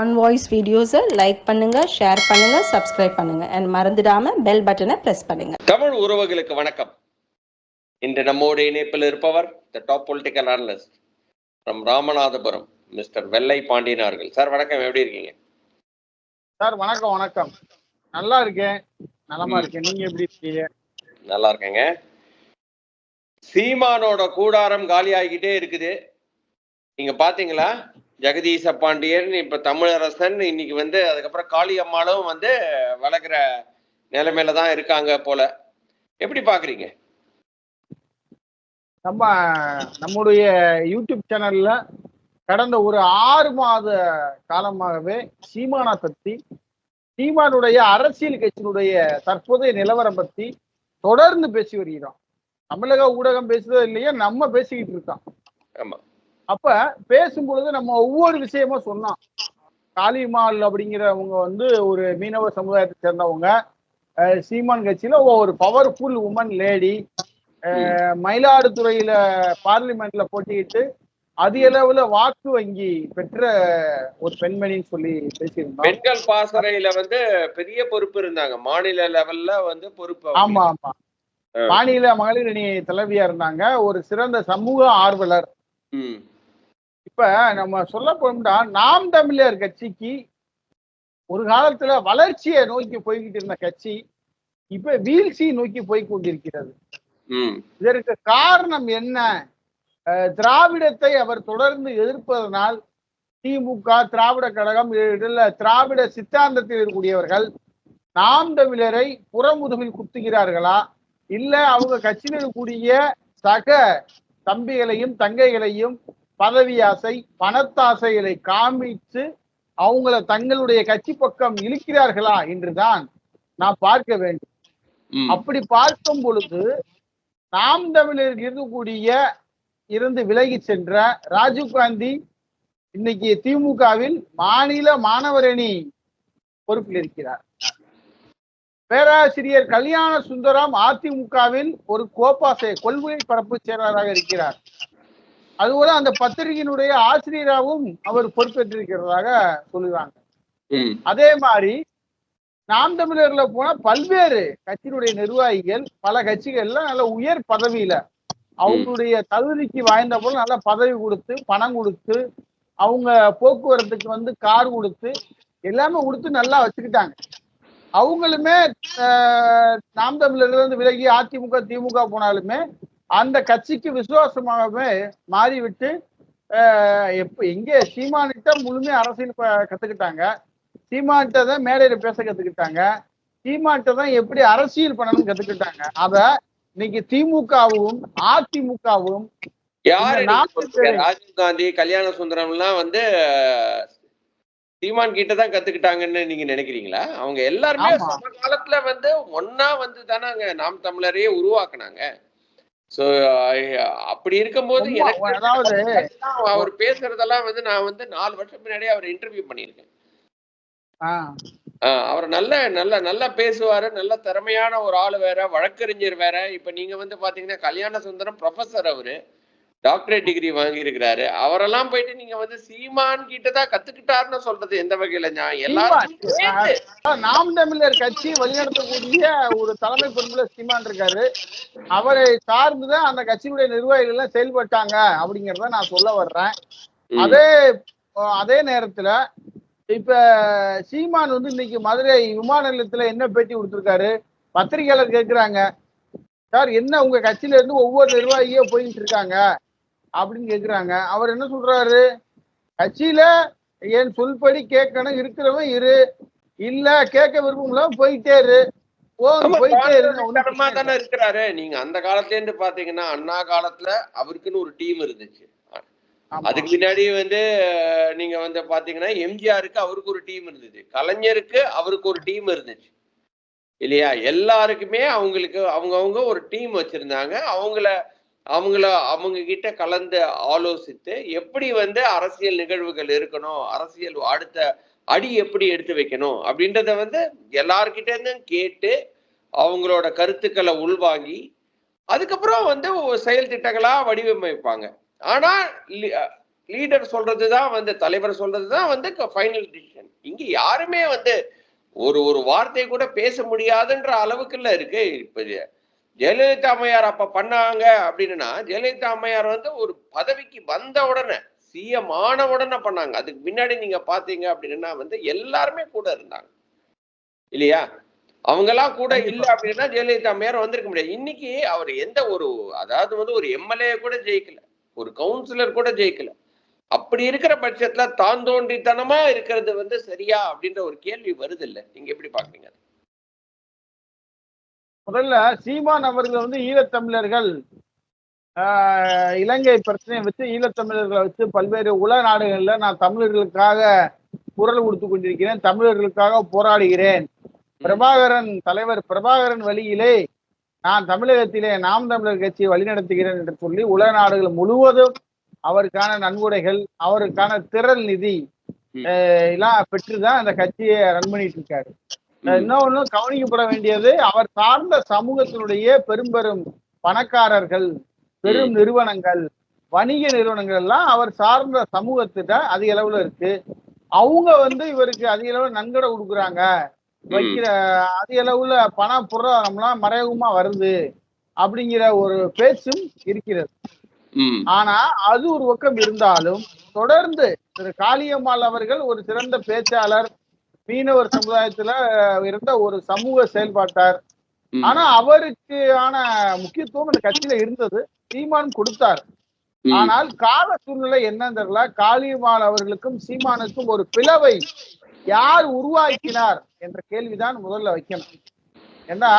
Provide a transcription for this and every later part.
On voice வீடியோஸை like பண்ணுங்க share பண்ணுங்க சப்ஸ்கிரைப் பண்ணுங்க. அண்ட் மறந்துடாம பெல் பட்டனை பிரஸ் பண்ணுங்க. தமிழ் உறவுகளுக்கு வணக்கம். இன்று நம்மோடு இணைப்பில் இருப்பவர் the top political analyst from Ramanathapuram mister Vellai Pandian அவர்கள். சார் வணக்கம். எப்படி இருக்கீங்க? சார் வணக்கம் வணக்கம். நல்லா இருக்கேன். நலமா இருக்கேன். நீங்க எப்படி இருக்கீங்க? நல்லா இருக்கேங்க. சீமானோட கூடாரம் காலி ஆகிக்கிட்டே இருக்குது. நீங்க பாத்தீங்களா ஜெகதீச பாண்டியன் இப்ப தமிழரசன் இன்னைக்கு வந்து அதுக்கப்புறம் காளியம்மாளும் வந்து வளர்க்குற நிலைமையில தான் இருக்காங்க போல. எப்படி பாக்குறீங்க? நம்ம நம்முடைய யூடியூப் சேனல்ல கடந்த ஒரு ஆறு மாத காலமாகவே சீமானா பத்தி சீமானுடைய அரசியல் கட்சியினுடைய தற்போதைய நிலவரம் பத்தி தொடர்ந்து பேசி வருகிறோம் தமிழக ஊடகம் பேசுறதோ இல்லையா நம்ம பேசிக்கிட்டு இருக்கோம் ஆமா. அப்ப பேசும் பொழுது நம்ம ஒவ்வொரு விஷயமா சொன்னோம் காளிமால் அப்படிங்கிறவங்க வந்து ஒரு மீனவ சமுதாயத்தை சேர்ந்தவங்க. சீமான் கட்சியில ஒரு பவர்ஃபுல் உமன் லேடி மயிலாடுதுறையில பார்லிமெண்ட்ல போட்டியிட்டு அதிக அளவுல வாக்கு வங்கி பெற்ற ஒரு பெண்மணின்னு சொல்லி பேசியிருந்தோம். பெண்கள் பாசறையில வந்து பெரிய பொறுப்பு இருந்தாங்க. மாநில லெவல்ல வந்து பொறுப்பு. ஆமா ஆமா. மாநில மகளிர் அணி தலைவியா இருந்தாங்க. ஒரு சிறந்த சமூக ஆர்வலர். இப்ப நம்ம சொல்ல போனோம்னா நாம் தமிழர் கட்சிக்கு ஒரு காலத்துல வளர்ச்சியை நோக்கி போய்கிட்டு இருந்த கட்சி இப்ப வீழ்ச்சி நோக்கி போய் கொண்டிருக்கிறது. இதற்கு காரணம் என்ன? திராவிடத்தை அவர் தொடர்ந்து எதிர்ப்பதனால் திமுக திராவிட கழகம் திராவிட சித்தாந்தத்தில் இருக்கக்கூடியவர்கள் நாம் தமிழரை புறமுதுகில் குத்துகிறார்களா? இல்ல அவங்க கட்சியில் இருக்கக்கூடிய சக தம்பிகளையும் தங்கைகளையும் பதவி ஆசை பணத்தாசைகளை காமித்து அவங்கள தங்களுடைய கட்சி பக்கம் இழுக்கிறார்களா என்றுதான் நாம் பார்க்க வேண்டும். அப்படி பார்க்கும் பொழுது நாம் தமிழர் இருக்கக்கூடிய இருந்து விலகி சென்ற ராஜீவ்காந்தி இன்னைக்கு திமுகவில் மாநில மாணவர் அணி பொறுப்பில் இருக்கிறார். பேராசிரியர் கல்யாண சுந்தரம் அதிமுகவில் ஒரு கோப்பாசை கொள்கை பரப்பு செயலாளராக இருக்கிறார். அதுபோல அந்த பத்திரிகையினுடைய ஆசிரியராகவும் அவர் பொறுப்பேற்றிருக்கிறதாக சொல்லுவாங்க ம். அதே மாதிரி நாம் தமிழர்ல போனா பல்வேறு கட்சியினுடைய நிர்வாகிகள் பல கட்சிகள்ல நல்ல உயர் பதவியில அவங்களுடைய தகுதிக்கு வாய்ந்த போல நல்ல பதவி கொடுத்து பணம் கொடுத்து அவங்க போக்குவரத்துக்கு வந்து கார் கொடுத்து எல்லாமே கொடுத்து நல்லா வச்சுக்கிட்டாங்க அவங்களுமே நாம் தமிழர்ல இருந்து விலகி அதிமுக திமுக போனாலுமே அந்த கட்சிக்கு விசுவாசமாகவே மாறிவிட்டு எப்ப எங்க சீமானிட்ட முழுமையா அரசியல் கத்துக்கிட்டாங்க. சீமான்கிட்ட தான் மேடையில பேச கத்துக்கிட்டாங்க. சீமான்கிட்ட தான் எப்படி அரசியல் பண்ணணும்னு கத்துக்கிட்டாங்க. அத இன்னைக்கு திமுகவும் அதிமுகவும்? ராஜீவ் காந்தி கல்யாண சுந்தரம் எல்லாம் வந்து சீமான் கிட்ட தான் கத்துக்கிட்டாங்கன்னு நீங்க நினைக்கிறீங்களா? அவங்க எல்லாருமே ஆமா. சம காலத்துல வந்து ஒன்னா வந்து தானே நாம் தமிழரையே உருவாக்குனாங்க. சோ அப்படி இருக்கும்போது எனக்கு அதாவது அவர் பேசுறதெல்லாம் வந்து நான் வந்து நாலு வருஷம் முன்னாடியே அவர் இன்டர்வியூ பண்ணியிருக்கேன். அவர் நல்ல நல்ல நல்லா பேசுவாரு நல்ல திறமையான ஒரு ஆள் வேற வழக்கறிஞர் வேற. இப்ப நீங்க வந்து பாத்தீங்கன்னா கல்யாண சுந்தரம் ப்ரொஃபசர் அவரு. டாக்டரேட் டிகிரி வாங்கியிருக்கிறாரு. அவரெல்லாம் போயிட்டு நீங்க வந்து சீமான் கிட்ட தான் கத்துக்கிட்டாருன்னு சொல்றது எந்த வகையில நான் எல்லாரும் நாம் தமிழர் கட்சி வழிநடத்தக்கூடிய ஒரு தலைமை பொறுப்புல சீமான் இருக்காரு. அவரை சார்ந்துதான் அந்த கட்சியினுடைய நிர்வாகிகள் எல்லாம் செயல்பட்டாங்க அப்படிங்கறத நான் சொல்ல வர்றேன். அதே அதே நேரத்துல இப்ப சீமான் வந்து இன்னைக்கு மதுரை விமான நிலையத்துல என்ன பேட்டி கொடுத்திருக்காரு? பத்திரிகையாளர் கேக்குறாங்க. சார் என்ன உங்க கட்சியில இருந்து ஒவ்வொரு நிர்வாகியோ போயிட்டு இருக்காங்க? அப்படின்னு கேக்குறாங்க. அவர் என்ன சொல்றாரு? கட்சியில என் சொல்படி கேட்கணும் இருக்கிறவன் இரு. இல்ல கேட்க விருப்பம்ல போயிட்டே இரு. இருக்கிறாரு. நீங்க அந்த காலத்துல இருந்து பாத்தீங்கன்னா அண்ணா காலத்துல அவருக்குன்னு ஒரு டீம் இருந்துச்சு. அதுக்கு முன்னாடி வந்து நீங்க வந்து பாத்தீங்கன்னா எம்ஜிஆருக்கு அவருக்கு ஒரு டீம் இருந்துச்சு கலைஞருக்கு அவருக்கு ஒரு டீம் இருந்துச்சு. இல்லையா? எல்லாருக்குமே அவங்களுக்கு அவங்கவங்க ஒரு டீம் வச்சிருந்தாங்க. அவங்கள அவங்கள அவங்க கிட்ட கலந்து ஆலோசித்து எப்படி வந்து அரசியல் நிகழ்வுகள் இருக்கணும் அரசியல் அடுத்த அடி எப்படி எடுத்து வைக்கணும் அப்படின்றத வந்து எல்லார்கிட்டேருந்தும் கேட்டு அவங்களோட கருத்துக்களை உள்வாங்கி அதுக்கப்புறம் வந்து செயல் திட்டங்களா வடிவமைப்பாங்க. ஆனா லீடர் சொல்றது தான் வந்து தலைவர் சொல்றதுதான் வந்து ஃபைனல் டிசிஷன் இங்க யாருமே வந்து ஒரு ஒரு வார்த்தையை கூட பேச முடியாதுன்ற அளவுக்குள்ள இருக்கு. இப்ப ஜெயலலிதா அம்மையார் அப்ப பண்ணாங்க அப்படின்னா ஜெயலலிதா அம்மையார் வந்து ஒரு பதவிக்கு வந்த உடனே சிஎம் ஆன உடனே பண்ணாங்க. அதுக்கு முன்னாடி நீங்க பாத்தீங்க அப்படின்னா வந்து எல்லாருமே கூட இருந்தாங்க. இல்லையா? அவங்கெல்லாம் கூட இல்ல அப்படின்னா ஜெயலலிதா அம்மையார் வந்திருக்க முடியாது. இன்னைக்கு அவர் எந்த ஒரு அதாவது வந்து ஒரு எம்எல்ஏ கூட ஜெயிக்கல. ஒரு கவுன்சிலர் கூட ஜெயிக்கல. அப்படி இருக்கிற பட்சத்துல தான் தோன்றித்தனமா இருக்கிறது வந்து சரியா அப்படின்ற ஒரு கேள்வி வருது இல்ல நீங்க எப்படி பாக்குறீங்க முதல்ல சீமான் அவர்கள் வந்து ஈழத்தமிழர்கள் இலங்கை பிரச்சனையை வச்சு ஈழத்தமிழர்களை வச்சு பல்வேறு உலக நாடுகள்ல நான் தமிழர்களுக்காக குரல் கொடுத்து கொண்டிருக்கிறேன் தமிழர்களுக்காக போராடுகிறேன். பிரபாகரன் தலைவர் பிரபாகரன் வழியிலே நான் தமிழகத்திலே நாம் தமிழர் கட்சியை வழிநடத்துகிறேன் என்று சொல்லி உலக நாடுகள் முழுவதும் அவருக்கான நன்கொடைகள் அவருக்கான திரள் நிதி எல்லாம் பெற்றுதான் அந்த கட்சியை ரன் பண்ணிட்டு இருக்காரு. இன்னொன்னு கவனிக்கப்பட வேண்டியது அவர் சார்ந்த சமூகத்தினுடைய பெரும் பெரும் பணக்காரர்கள் பெரும் நிறுவனங்கள் வணிக நிறுவனங்கள் எல்லாம் அவர் சார்ந்த சமூகத்திட்ட அதிக அளவுல இருக்கு. அவங்க வந்து இவருக்கு அதிக அளவுல நன்கொடை கொடுக்குறாங்க. வைக்கிற அதிக அளவுல பணம் பொருளாதாரம்லாம் மறைமுகமா வருது அப்படிங்கிற ஒரு பேச்சும் இருக்கிறது. ஆனா அது ஒரு பக்கம் இருந்தாலும் தொடர்ந்து திரு காளியம்மாள் அவர்கள் ஒரு சிறந்த பேச்சாளர் மீனவர் சமுதாயத்துல இருந்த ஒரு சமூக செயல்பாட்டார். ஆனா அவருக்கு ஆன முக்கியத்துவம் இந்த கட்சியில இருந்தது. சீமான் கொடுத்தார். ஆனால் கால சூழ்நிலை என்னன்னு தெரியல. காளியம்மாள் அவர்களுக்கும் சீமானுக்கும் ஒரு பிளவை யார் உருவாக்கினார் என்ற கேள்விதான் முதல்ல வைக்கணும். ஏன்னா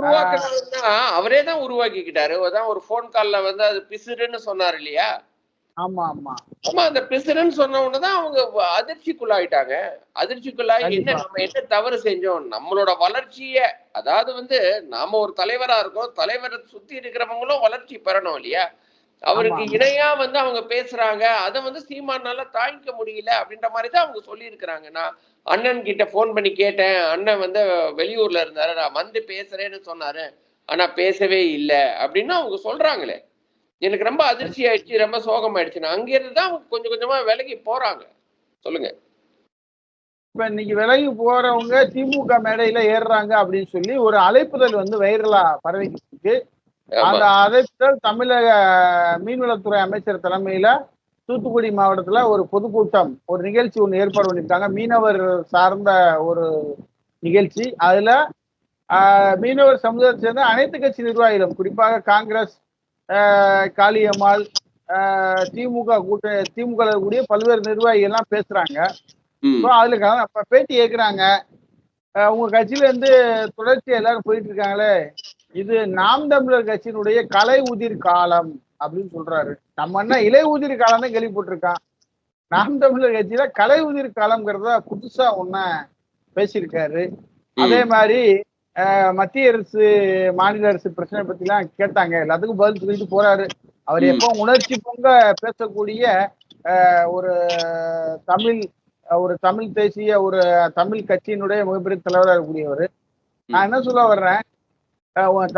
உருவாக்குனாருன்னா அவரே தான் உருவாக்கிக்கிட்டாரு. ஒரு ஃபோன் கால்ல வந்து அது பிசுறுன்னு சொன்னார் இல்லையா? ஆமா ஆமா. ஆமா அந்த பிசுறுன்னு சொன்ன உடனே அவங்க அதிர்ச்சிக்குள்ளாயிட்டாங்க. அதிர்ச்சிக்குள்ளாகி என்ன. நம்ம என்ன தவறு செஞ்சோம்? நம்மளோட வளர்ச்சிய அதாவது வந்து நாம ஒரு தலைவரா இருக்கோம். தலைவரை சுத்தி இருக்கிறவங்களும் வளர்ச்சி பெறணும் இல்லையா? அவருக்கு. இணையா வந்து அவங்க பேசுறாங்க. அதை வந்து சீமானால தாங்கிக்க முடியல அப்படின்ற மாதிரி தான் அவங்க சொல்லி இருக்கிறாங்க நான் அண்ணன் கிட்ட ஃபோன் பண்ணி கேட்டேன். அண்ணன் வந்து வெளியூர்ல இருந்தாரு. நான் வந்து பேசுறேன்னு சொன்னாரு. ஆனா பேசவே இல்லை அப்படின்னு அவங்க சொல்றாங்களே. எனக்கு ரொம்ப அதிர்ச்சி ஆயிடுச்சு ரொம்ப சோகம் ஆயிடுச்சு. நான் அங்கிருந்து தான் கொஞ்சம் கொஞ்சமா விலகி போறாங்க. சொல்லுங்க. இப்ப இன்னைக்கு விலகி போறவங்க திமுக மேடையில ஏறுறாங்க அப்படின்னு சொல்லி ஒரு அழைப்புதல் வந்து வைரலா பரவிக்கிட்டு இருக்கு. அந்த. அழைப்புதல் தமிழக மீன்வளத்துறை அமைச்சர் தலைமையில தூத்துக்குடி மாவட்டத்துல ஒரு பொதுக்கூட்டம் ஒரு நிகழ்ச்சி ஒன்று ஏற்பாடு பண்ணியிருக்காங்க. மீனவர் சார்ந்த ஒரு நிகழ்ச்சி. அதுல மீனவர் சமுதாயத்தை சேர்ந்த அனைத்து கட்சி நிர்வாகிகளும் குறிப்பாக காங்கிரஸ் காளியம்மாள் திமுக கூட்ட திமுக இருக்கக்கூடிய பல்வேறு நிர்வாகிகள் எல்லாம் பேசுறாங்க அதுல பேட்டி கேட்குறாங்க உங்க கட்சியில இருந்து தொடர்ச்சி எல்லாரும் போயிட்டு இருக்காங்களே. இது நாம் தமிழர் கட்சியினுடைய கலை உதிர் காலம் அப்படின்னு சொல்றாரு. நம்ம என்ன இலை உதிர் காலம் தான் கேள்விப்பட்டிருக்கான். நாம் தமிழர் கட்சியில கலை உதிர் காலம்ங்கிறத புதுசா ஒன்ன பேசியிருக்காரு. அதே மாதிரி மத்திய அரசு மாநில அரசு பிரச்சனை பத்தி எல்லாம் கேட்டாங்க. எல்லாத்துக்கும் பதில் சொல்லிட்டு போறாரு. அவர். எப்போ உணர்ச்சி பொங்க பேசக்கூடிய ஒரு தமிழ் ஒரு தமிழ் தேசிய ஒரு தமிழ் கட்சியினுடைய மிகப்பெரிய தலைவராக இருக்கக்கூடியவர். நான் என்ன சொல்ல வர்றேன்?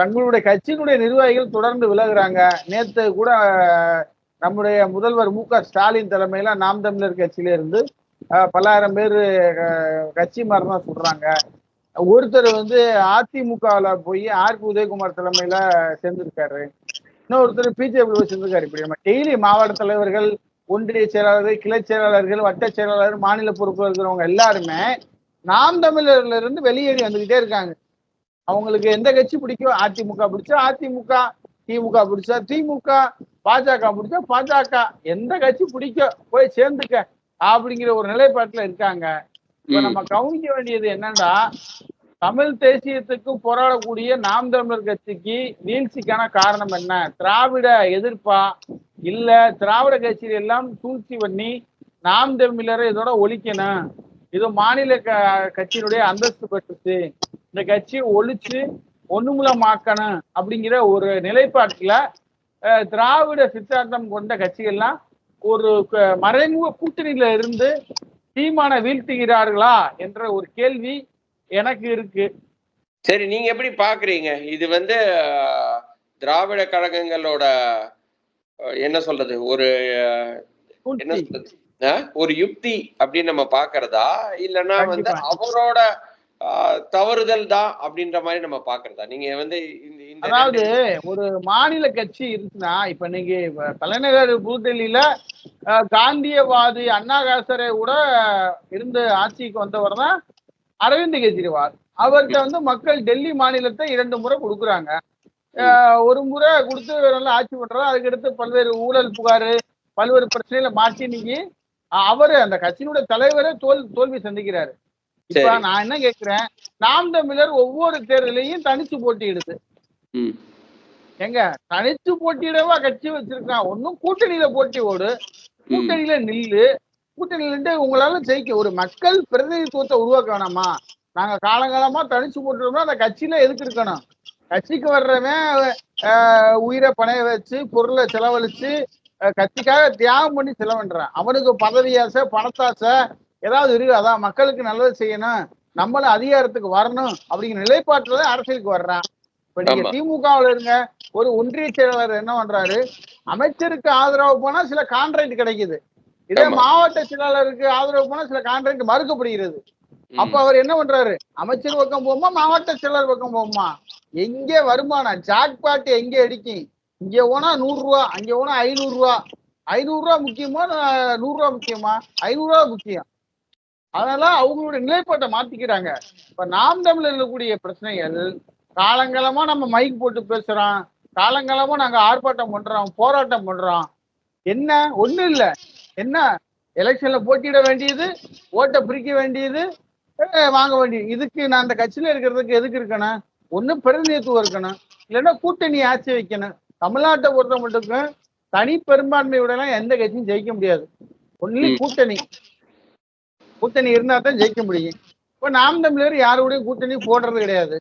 தங்களுடைய கட்சியினுடைய நிர்வாகிகள் தொடர்ந்து விலகுறாங்க. நேத்து கூட நம்முடைய முதல்வர் மு க ஸ்டாலின் தலைமையில நாம் தமிழர் கட்சியில இருந்து பல்லாயிரம் பேர் கட்சி மாறினா சொல்றாங்க. ஒருத்தர் வந்து அதிமுகவில் போய் ஆர் பி உதயகுமார் தலைமையில சேர்ந்திருக்காரு. இன்னொருத்தர் பிஜேபி போய் சேர்ந்திருக்காரு. இப்படி நம்ம டெய்லி மாவட்ட தலைவர்கள் ஒன்றிய செயலாளர்கள் கிளை செயலாளர்கள் வட்ட செயலாளர் மாநில பொறுப்பு இருக்கிறவங்க எல்லாருமே நாம் தமிழர்ல இருந்து வெளியேறி வந்துகிட்டே இருக்காங்க. அவங்களுக்கு எந்த கட்சி பிடிக்கும்? அதிமுக பிடிச்சா அதிமுக திமுக பிடிச்சா திமுக பாஜக பிடிச்சா பாஜக. எந்த கட்சி பிடிக்க போய் சேர்ந்துக்க அப்படிங்கிற ஒரு நிலைப்பாட்டுல இருக்காங்க. இப்ப. நம்ம கவனிக்க வேண்டியது என்னன்னா தமிழ் தேசியத்துக்கு போராடக்கூடிய நாம் தமிழர் கட்சிக்கு வீழ்ச்சிக்கான காரணம் என்ன? திராவிட எதிர்ப்பா? இல்ல திராவிட கட்சிகள் எல்லாம் சூழ்ச்சி பண்ணி நாம் தமிழரை இதோட ஒழிக்கணும்? இது மாநில க- கட்சியினுடைய அந்தஸ்து பெற்றுச்சு. இந்த கட்சியை ஒழிச்சு ஒண்ணுமுலமாக்கணும் அப்படிங்கிற ஒரு நிலைப்பாட்டுல திராவிட சித்தாந்தம் கொண்ட கட்சிகள்லாம் ஒரு மறைமுக கூட்டணியில இருந்து தீமான வீழ்த்துகிறார்களா என்ற ஒரு கேள்வி எனக்கு இருக்கு சரி நீங்க எப்படி பாக்குறீங்க இது வந்து திராவிட கழகங்களோட என்ன சொல்றது ஒரு என்ன. சொல்றது? ஒரு யுக்தி அப்படின்னு நம்ம பாக்குறதா இல்லைன்னா வந்து. அவரோட தவறுதல் தான் அப்படின்ற மாதிரி நம்ம பாக்குறதா நீங்க வந்து அதாவது ஒரு மாநில கட்சி இருக்குன்னா இப்ப நீங்க தலைநகர் புதுடெல்லியில காந்தியவாதி அண்ணா காசரை கூட இருந்து ஆட்சிக்கு வந்தவர் தான் அரவிந்த் கெஜ்ரிவால் அவர்கிட்ட வந்து மக்கள் டெல்லி மாநிலத்தை இரண்டு முறை கொடுக்குறாங்க ஒரு முறை கொடுத்து நல்லா ஆட்சி பண்றாரு அதுக்கடுத்து பல்வேறு ஊழல் புகார் பல்வேறு பிரச்சனைகளை மாற்றி இன்னைக்கு அவரு அந்த கட்சியினுடைய தலைவரே தோல் தோல்வி சந்திக்கிறாரு இப்ப. நான் என்ன கேக்குறேன் நாம் தமிழர் ஒவ்வொரு தேர்தலையும் தனிச்சு போட்டியிடுது. எங்க? தனிச்சு போட்டியிடவா கட்சி வச்சிருக்கான் ஒன்னும் கூட்டணியில போட்டி ஓடு. கூட்டணியில நில்லு. கூட்டணியில உங்களால ஜெயிக்க ஒரு மக்கள் பிரதிநிதித்துவத்தை உருவாக்க வேணாமா? நாங்க காலங்காலமா தனிச்சு போட்டுருந்தோம்னா அந்த கட்சியில எதுக்கு இருக்கணும்? கட்சிக்கு வர்றவன் ஆஹ், உயிரை பணைய வச்சு பொருளை செலவழிச்சு கட்சிக்காக தியாகம் பண்ணி செலவன்றான். அவனுக்கு பதவி ஆசை பணத்தாசை ஏதாவது இருக்கு. அதான் மக்களுக்கு நல்லது செய்யணும். நம்மளும் அதிகாரத்துக்கு வரணும் அப்படிங்கிற நிலைப்பாட்டுல அரசியலுக்கு வர்றான். இப்ப நீங்க. திமுகவுல இருங்க ஒரு ஒன்றிய செயலாளர் என்ன பண்றாரு? அமைச்சருக்கு ஆதரவு போனா சில கான்ட்ராக்ட் கிடைக்குது. இதே. மாவட்ட செயலாளருக்கு ஆதரவு போனா சில கான்ட்ராக்ட் மறுக்கப்படுகிறது. அப்ப அவர் என்ன பண்றாரு? அமைச்சர் பக்கம் போகுமா மாவட்ட செயலர் பக்கம் போகுமா? எங்க வருமானம்? ஜாக்பாட் எங்க அடிக்கும் இங்க போனா நூறு ரூபா அங்க போனா ஐநூறு ரூபா ஐநூறு ரூபா முக்கியமா நூறு ரூபா முக்கியமா? ஐநூறு ரூபா முக்கியம். அதனால அவங்களுடைய நிலைப்பாட்டை மாத்திக்கிறாங்க. இப்ப நாம் தமிழர் இருக்கக்கூடிய பிரச்சனைகள் காலங்காலமா நம்ம மைக் போட்டு பேசுறோம் காலங்காலமா நாங்க ஆர்ப்பாட்டம் பண்றோம் போராட்டம் பண்றோம். என்ன? ஒண்ணு இல்ல. என்ன? எலெக்ஷன்ல போட்டியிட வேண்டியது ஓட்டை பிரிக்க வேண்டியது வாங்க வேண்டியது. இதுக்கு நான் அந்த கட்சியில இருக்கிறதுக்கு எதுக்கு இருக்கணும்? ஒண்ணு பிரதிநிதித்துவம் இருக்கணும். இல்லைன்னா கூட்டணி ஆட்சி வைக்கணும். தமிழ்நாட்டை பொறுத்த மட்டுக்கும் தனி பெரும்பான்மையுடன் எந்த கட்சியும் ஜெயிக்க முடியாது. ஒன்லி. கூட்டணி. கூட்டணி இருந்தா தான் ஜெயிக்க முடியும். இப்ப நாம் தமிழர் யாரோடையும் கூட்டணி போடுறது கிடையாது.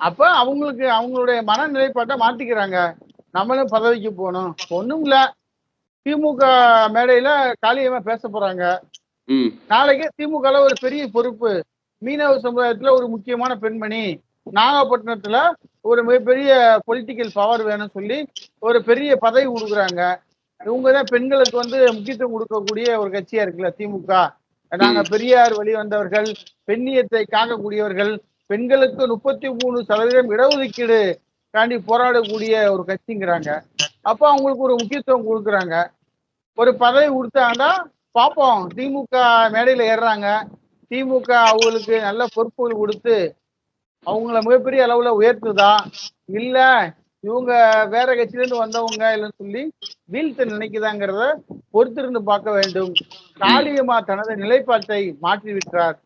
அப்ப அவங்களுக்கு அவங்களுடைய மனநிலைப்பாட்டை மாத்திக்கிறாங்க. நம்மளும் பதவிக்கு போகணும். ஒண்ணும் இல்ல. திமுக மேடையில காளியம்மா பேச போறாங்க. நாளைக்கு திமுகல ஒரு பெரிய பொறுப்பு. மீனவ சமுதாயத்துல ஒரு முக்கியமான பெண்மணி. நாகப்பட்டினத்துல ஒரு மிகப்பெரிய பொலிட்டிக்கல் பவர் வேணும்னு சொல்லி ஒரு பெரிய பதவி கொடுக்குறாங்க இவங்க தான் பெண்களுக்கு வந்து முக்கியத்துவம் கொடுக்கக்கூடிய ஒரு கட்சியா இருக்குல்ல திமுக. நாங்க பெரியார் வழி வந்தவர்கள் பெண்ணியத்தை காக்கக்கூடியவர்கள் பெண்களுக்கு முப்பத்தி மூணு சதவீதம் இடஒதுக்கீடு தாண்டி போராடக்கூடிய ஒரு கட்சிங்கிறாங்க. அப்போ அவங்களுக்கு ஒரு முக்கியத்துவம் கொடுக்குறாங்க. ஒரு பதவி கொடுத்தாங்கன்னா பார்ப்போம் திமுக மேடையில ஏறுறாங்க. திமுக அவங்களுக்கு நல்ல பொறுப்புகள் கொடுத்து அவங்கள மிகப்பெரிய அளவுல உயர்த்துதா? இல்ல இவங்க வேற கட்சியில இருந்து வந்தவங்க இல்லைன்னு சொல்லி வீழ்த்த நினைக்குதாங்கிறத பொறுத்திருந்து பார்க்க வேண்டும். காளியம்மா தனது நிலைப்பாட்டை மாற்றி விட்டார்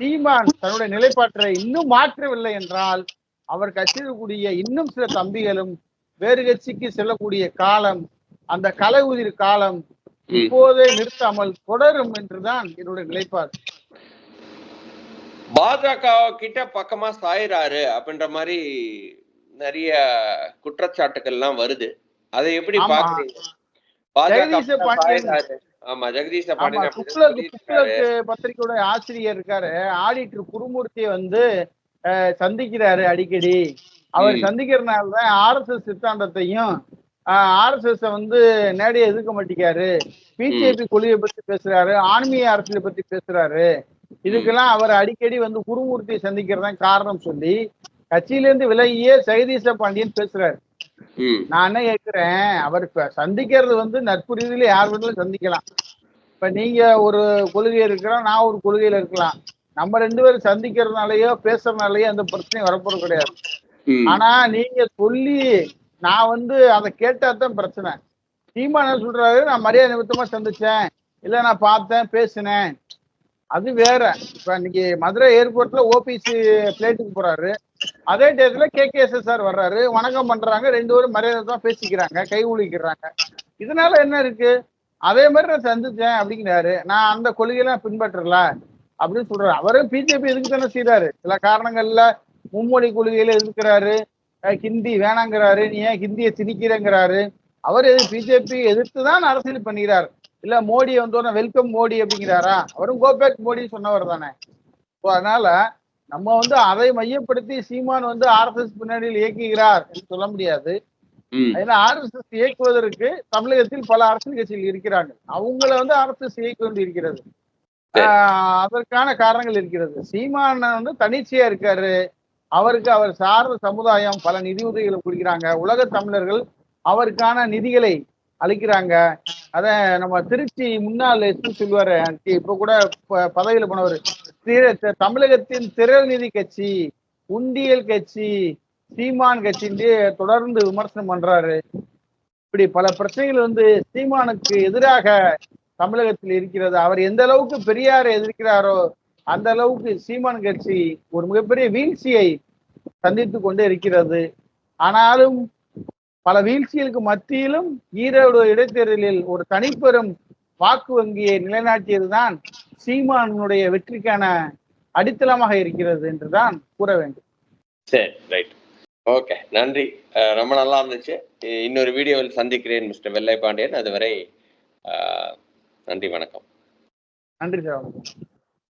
சீமான் தன்னுடைய நிலைப்பாட்டை இன்னும் மாற்றவில்லை என்றால் அவர் கட்சியில் இருக்கக்கூடிய இன்னும் சில தம்பிகளும் வேறு கட்சிக்கு செல்லக்கூடிய காலம் அந்த கலை உதிர் காலம். இப்போதே நிறுத்தாமல் தொடரும் என்றுதான் என்னுடைய நிலைப்பாடு பாஜக கிட்ட பக்கமா சாயிறாரு அப்படின்ற மாதிரி நிறைய குற்றச்சாட்டுகள்லாம் வருது அதை எப்படி. பாக்குறீங்க பாஜக ஜெகதீஷ. ஆமா ஜெகதீஷ பத்திரிகையோட ஆசிரியர் இருக்காரு. ஆடிட்டர் குருமூர்த்தியை வந்து சந்திக்கிறாரு அடிக்கடி. அவர் ம். சந்திக்கிறதுனால தான் ஆர்எஸ்எஸ் சித்தாந்தத்தையும் ஆர்எஸ்எஸ் வந்து நேரடியா எதிர்க்க மாட்டேங்காரு பிஜேபி கொள்கையை பத்தி பேசுறாரு. ஆன்மீக அரசியலை பத்தி பேசுறாரு. இதுக்கெல்லாம் அவர் அடிக்கடி வந்து குருமூர்த்தியை சந்திக்கிறதா காரணம் சொல்லி கட்சியில இருந்து விலகியே ஜெகதீச பாண்டியன் பேசுறாரு. நான் என்ன கேட்கிறேன் அவர் இப்ப சந்திக்கிறது வந்து நட்பு ரீதியில யார் வேணாலும் சந்திக்கலாம். இப்ப நீங்க ஒரு கொள்கை இருக்கிறோம் நான் ஒரு கொள்கையில இருக்கலாம். நம்ம ரெண்டு பேரும் சந்திக்கிறதுனாலயோ பேசுறதுனாலயோ அந்த பிரச்சனையும் வரப்போறது கிடையாது. ஆனா நீங்க சொல்லி நான் வந்து அதை கேட்டா தான் பிரச்சனை. சீமா என்ன சொல்றாரு நான் மரியாதை நிமித்தமா சந்திச்சேன். இல்ல நான் பார்த்தேன் பேசினேன். அது வேற. இப்ப இன்னைக்கு மதுரை ஏர்போர்ட்ல ஓபிசி பிளேட்டுக்கு போறாரு. அதே டேத்துல கே கே எஸ் சார் வர்றாரு. வணக்கம் பண்றாங்க. ரெண்டு பேரும் மரியாதை தான் பேசிக்கிறாங்க. கை உழிக்கிறாங்க இதனால என்ன இருக்கு? அதே மாதிரி நான் சந்திச்சேன் அப்படிங்கிறாரு. நான் அந்த கொள்கையெல்லாம் பின்பற்றல அப்படின்னு சொல்றாரு. அவரும் பிஜேபி எதுக்கு தானே செய்யறாரு சில காரணங்கள்ல மும்மொழி கொள்கையில இருக்கிறாரு. ஹிந்தி வேணாங்கிறாரு. நீ ஏன் ஹிந்தியை திணிக்கிறேங்கிறாரு. அவர் எது பிஜேபி எதிர்த்து தான் அரசியல் பண்ணுகிறார். இல்ல மோடி வந்தோடனே வெல்கம் மோடி அப்படிங்கிறாரா? அவரும் கோபேக் மோடி சொன்னவர் தானே. ஸோ அதனால நம்ம வந்து அதை மையப்படுத்தி சீமான் வந்து ஆர்எஸ்எஸ் பின்னணியில் இயக்குகிறார் என்று சொல்ல முடியாது. ஏன்னா ஆர்எஸ்எஸ் இயக்குவதற்கு தமிழகத்தில் பல அரசியல் கட்சிகள் இருக்கிறாங்க அவங்கள வந்து ஆர்எஸ்எஸ் இயக்க வேண்டி இருக்கிறது. அதற்கான காரணங்கள் இருக்கிறது. சீமான் வந்து தனிச்சையா இருக்காரு. அவருக்கு அவர் சார்ந்த சமுதாயம் பல நிதி உதவிகளை கொடுக்கிறாங்க. உலக தமிழர்கள் அவருக்கான நிதிகளை அளிக்கிறாங்க. அத நம்ம திருச்சி முன்னாள் எஸ்பி சொல்லுவாரு இப்ப கூட பதவியில போனவர். தமிழகத்தின் திரள் கட்சி உண்டியல் கட்சி சீமான் கட்சின்னு தொடர்ந்து விமர்சனம் பண்றாரு. இப்படி பல பிரச்சனைகள் வந்து சீமானுக்கு எதிராக தமிழகத்தில் இருக்கிறது. அவர் எந்த அளவுக்கு பெரியாரை எதிர்க்கிறாரோ அந்த அளவுக்கு சீமான் கட்சி ஒரு மிகப்பெரிய வீழ்ச்சியை சந்தித்து கொண்டே இருக்கிறது. ஆனாலும் பல வீழ்ச்சிகளுக்கு மத்தியிலும் ஈரோடு இடைத்தேர்தலில் ஒரு தனிப்பெரும் வாக்கு வங்கியை நிலைநாட்டியதுதான் சீமானுடைய வெற்றிக்கான அடித்தளமாக இருக்கிறது என்றுதான் கூற வேண்டும். சரி ரைட் ஓகே நன்றி. ரொம்ப நல்லா இருந்துச்சு. இன்னொரு வீடியோவில் சந்திக்கிறேன் மிஸ்டர் வெள்ளை பாண்டியன் அதுவரை நன்றி வணக்கம். நன்றி சார்.